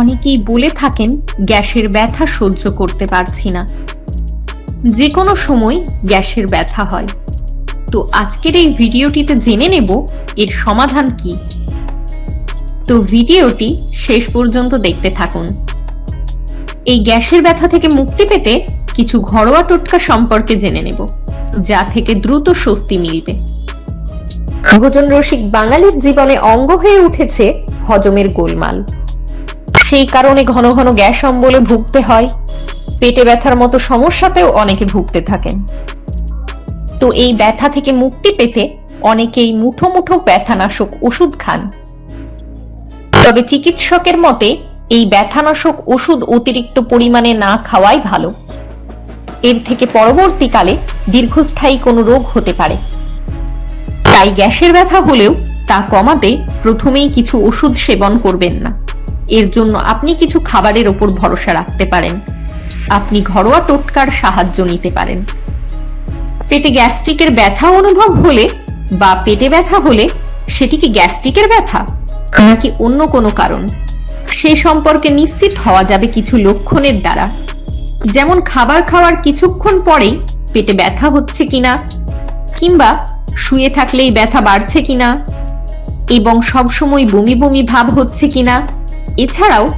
অনেকেই বলে থাকেন গ্যাসের ব্যথা সহ্য করতে পারছি না। যে কোনো সময় গ্যাসের ব্যথা হয়। তো আজকের এই ভিডিওটিতে জেনে নেব এর সমাধান কি। তো ভিডিওটি শেষ পর্যন্ত দেখতে থাকুন। এই গ্যাসের ব্যথা থেকে মুক্তি পেতে কিছু ঘরোয়া টোটকা সম্পর্কে জেনে নেব, যা থেকে দ্রুত স্বস্তি মিলবে। ভোজন রসিক বাঙালির জীবনে অঙ্গ হয়ে উঠেছে হজমের গোলমাল। সেই কারণে ঘন ঘন গ্যাস অম্বলে ভুগতে হয়। পেটে ব্যথার মতো সমস্যাতেও অনেকে ভুগতে থাকেন। তো এই ব্যথা থেকে মুক্তি পেতে অনেকেই মুঠো মুঠো ব্যথানাশক ওষুধ খান। তবে চিকিৎসকের মতে, এই ব্যথানাশক ওষুধ অতিরিক্ত পরিমাণে না খাওয়াই ভালো। এর থেকে পরবর্তীকালে দীর্ঘস্থায়ী কোনো রোগ হতে পারে। তাই গ্যাসের ব্যথা হলেও তা কমাতে প্রথমেই কিছু ওষুধ সেবন করবেন না। এর জন্য আপনি কিছু খাবারের ওপর ভরসা রাখতে পারেন। আপনি ঘরোয়া টোটকার সাহায্য নিতে পারেন। পেটে গ্যাস্ট্রিকের ব্যথা অনুভব হলে বা পেটে ব্যথা হলে সেটি কি গ্যাস্ট্রিকের ব্যথা নাকি অন্য কোনো কারণ? সে সম্পর্কে নিশ্চিত হওয়া যাবে কিছু লক্ষণের দ্বারা। যেমন খাবার খাওয়ার কিছুক্ষণ পরেই পেটে ব্যথা হচ্ছে কিনা, কিংবা শুয়ে থাকলেই ব্যথা বাড়ছে কিনা, এবং সবসময় বমি বমি ভাব হচ্ছে কিনা এছাড়াও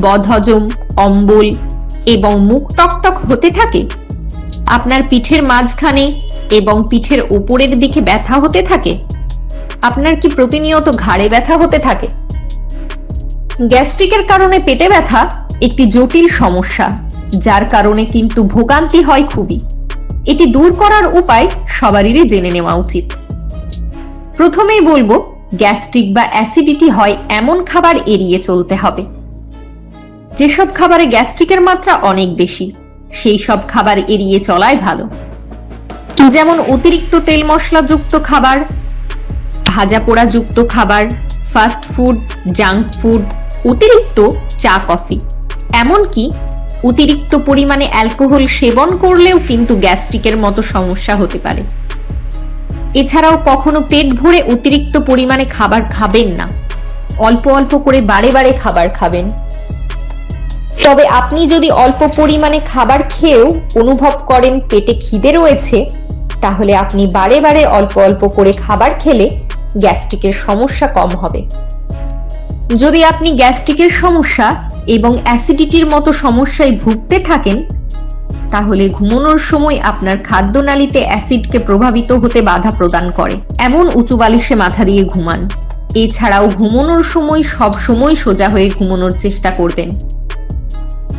বদহজম, অম্বল এবং মুখ টকটক হতে থাকে। আপনার পিঠের মাঝখানে এবং পিঠের উপরের দিকে ব্যথা হতে থাকে। আপনার কি প্রতিনিয়ত ঘাড়ে ব্যথা হতে থাকে? গ্যাস্ট্রিকের কারণে পেটে ব্যথা একটি জটিল সমস্যা, যার কারণে কিন্তু ভোগান্তি হয় খুবই। এটি দূর করার উপায় সবারই জেনে নেওয়া উচিত। প্রথমেই বলব গ্যাস্ট্রিক বা অ্যাসিডিটি হয়, এমন খাবার এড়িয়ে চলতে হবে। যেসব খাবারে গ্যাস্ট্রিকের মাত্রা অনেক বেশি, সেই সব খাবার এড়িয়ে চলাই ভালো। যেমন অতিরিক্ত তেল মশলাযুক্ত খাবার, ভাজা পোড়া যুক্ত খাবার ফাস্ট ফুড জাঙ্ক ফুড অতিরিক্ত চা, কফি। এমনকি অতিরিক্ত পরিমাণে অ্যালকোহল সেবন করলেও কিন্তু গ্যাস্ট্রিকের মতো সমস্যা হতে পারে। এছাড়াও কখনো পেট ভরে অতিরিক্ত পরিমাণে খাবার খাবেন না। অল্প অল্প করে বারে বারে খাবার খাবেন। তবে আপনি যদি অল্প পরিমাণে খাবার খেয়েও অনুভব করেন পেটে খিদে রয়েছে, তাহলে আপনি বারে বারে অল্প অল্প করে খাবার খেলে গ্যাস্ট্রিকের সমস্যা কম হবে। যদি আপনি গ্যাস্ট্রিকের সমস্যা এবং অ্যাসিডিটির মতো সমস্যায় ভুগতে থাকেন তাহলে ঘুমানোর সময় আপনার খাদ্যনালীতে অ্যাসিডকে প্রভাবিত হতে বাধা প্রদান করে। এমন উঁচু বালিশে মাথা দিয়ে ঘুমান। এছাড়াও ঘুমানোর সময় সব সময় সোজা হয়ে ঘুমানোর চেষ্টা করবেন।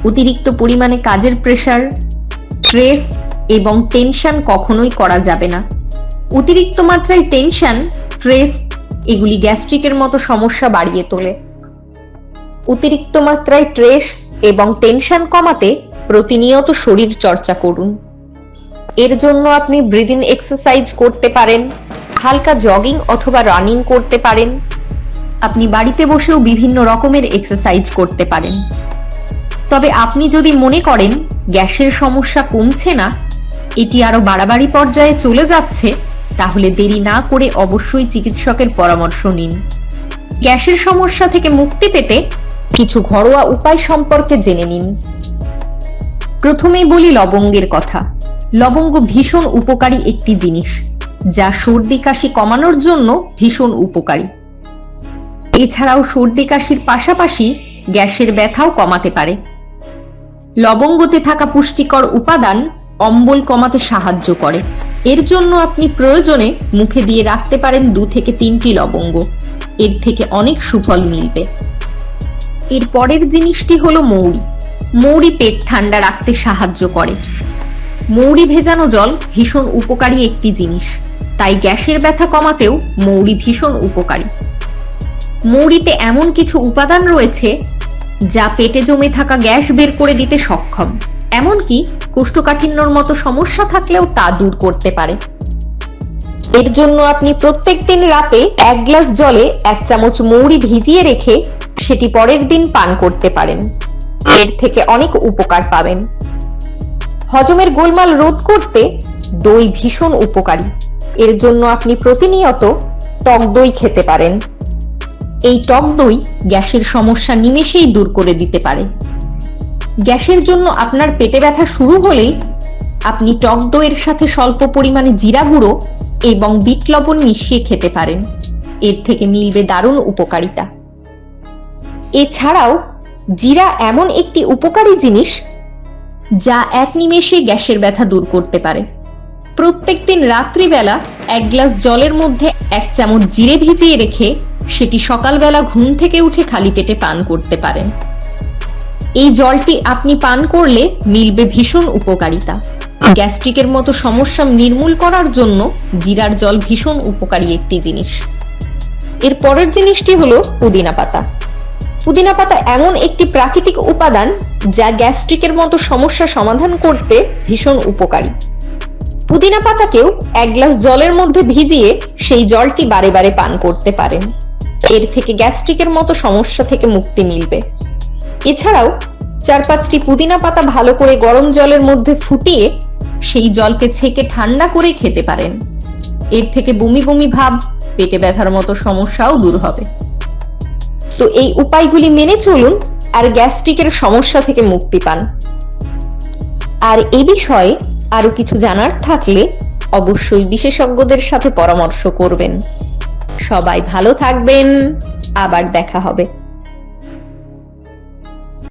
অতিরিক্ত পরিমাণে কাজের প্রেশার, স্ট্রেস এবং টেনশন কখনোই করা যাবে না। অতিরিক্ত মাত্রায় টেনশন, স্ট্রেস এগুলি গ্যাস্ট্রিকের মতো সমস্যা বাড়িয়ে তোলে। অতিরিক্ত মাত্রায় স্ট্রেস এবং টেনশন কমাতে প্রতিনিয়ত শরীর চর্চা করুন। এর জন্য আপনি ব্রিদিন এক্সারসাইজ করতে পারেন, হালকা জগিং অথবা রানিং করতে পারেন। আপনি বাড়িতে বসেও বিভিন্ন রকমের এক্সারসাইজ করতে পারেন। তবে আপনি যদি মনে করেন গ্যাসের সমস্যা কমছে না, এটি আরও বাড়াবাড়ি পর্যায়ে চলে যাচ্ছে, তাহলে দেরি না করে অবশ্যই চিকিৎসকের পরামর্শ নিন। গ্যাসের সমস্যা থেকে মুক্তি পেতে কিছু ঘরোয়া উপায় সম্পর্কে জেনে নিন। প্রথমেই বলি লবঙ্গের কথা। লবঙ্গ ভীষণ উপকারী একটি জিনিস, যা সর্দি কাশি কমানোর জন্য ভীষণ উপকারী। এছাড়াও সর্দি কাশির পাশাপাশি গ্যাসের ব্যথাও কমাতে পারে। লবঙ্গতে থাকা পুষ্টিকর উপাদান অম্বল কমাতে সাহায্য করে। এর জন্য আপনি প্রয়োজনে মুখে দিয়ে রাখতে পারেন দু থেকে তিনটি লবঙ্গ। এর থেকে অনেক সুফল মিলবে। এর পরের জিনিসটি হলো মৌরি। মৌরি পেট ঠান্ডা রাখতে সাহায্য করে। মৌরি ভেজানো জল ভীষণ উপকারী একটি জিনিস। তাই গ্যাসের ব্যথা কমাতেও মৌরি ভীষণ উপকারী। মৌরিতে এমন কিছু উপাদান রয়েছে যা পেটে জমে থাকা গ্যাস বের করে দিতে সক্ষম। এমনকি কোষ্ঠকাঠিন্যর মতো সমস্যা থাকলেও তা দূর করতে পারে। এর জন্য আপনি প্রত্যেক দিন রাতে এক গ্লাস জলে এক চামচ মৌরি ভিজিয়ে রেখে সেটি পরের দিন পান করতে পারেন। এর থেকে অনেক উপকার পাবেন। হজমের গোলমাল রোধ করতে দই ভীষণ উপকারী। এর জন্য আপনি প্রতিনিয়ত টক দই খেতে পারেন। এই টক দই গ্যাসের সমস্যা নিমেষেই দূর করে দিতে পারে। গ্যাসের জন্য আপনার পেটে ব্যথা শুরু হলেই আপনি টক দইয়ের সাথে স্বল্প পরিমাণে জিরা গুঁড়ো এবং বিট লবণ মিশিয়ে খেতে পারেন। এর থেকে মিলবে দারুণ উপকারিতা। এছাড়াও জিরা এমন একটি উপকারী জিনিস যা এক নিমেষে গ্যাসের ব্যথা দূর করতে পারে। প্রত্যেকদিন রাত্রিবেলা এক গ্লাস জলের মধ্যে এক চামচ জিরে ভিজিয়ে রেখে সেটি সকালবেলা ঘুম থেকে উঠে খালি পেটে পান করতে পারেন। এই জলটি আপনি পান করলে মিলবে ভীষণ উপকারিতা। গ্যাস্ট্রিকের মতো সমস্যা নির্মূল করার জন্য জিরার জল ভীষণ উপকারী একটি জিনিস। এর পরের জিনিসটি হলো পুদিনা পাতা। পুদিনা পাতা এমন একটি প্রাকৃতিক উপাদান যা গ্যাস্ট্রিকের মতো সমস্যা সমাধান করতে ভীষণ উপকারী। পুদিনা পাতাকেও এক গ্লাস জলের মধ্যে ভিজিয়ে সেই জলটি বারে বারে পান করতে পারেন। এর থেকে গ্যাস্ট্রিকের মতো সমস্যা থেকে মুক্তি মিলবে। এছাড়াও চার পাঁচটি পুদিনা পাতা ভালো করে গরম জলের মধ্যে ফুটিয়ে সেই জলকে ছেঁকে ঠান্ডা করে খেতে পারেন। এর থেকে বমি বমি ভাব, পেটে ব্যথার মতো সমস্যাও দূর হবে। তো এই উপায়গুলি মেনে চলুন আর গ্যাস্ট্রিকের সমস্যা থেকে মুক্তি পান। আর এ বিষয়ে আরও কিছু জানার থাকলে অবশ্যই বিশেষজ্ঞদের সাথে পরামর্শ করবেন। সবাই ভালো থাকবেন, আবার দেখা হবে।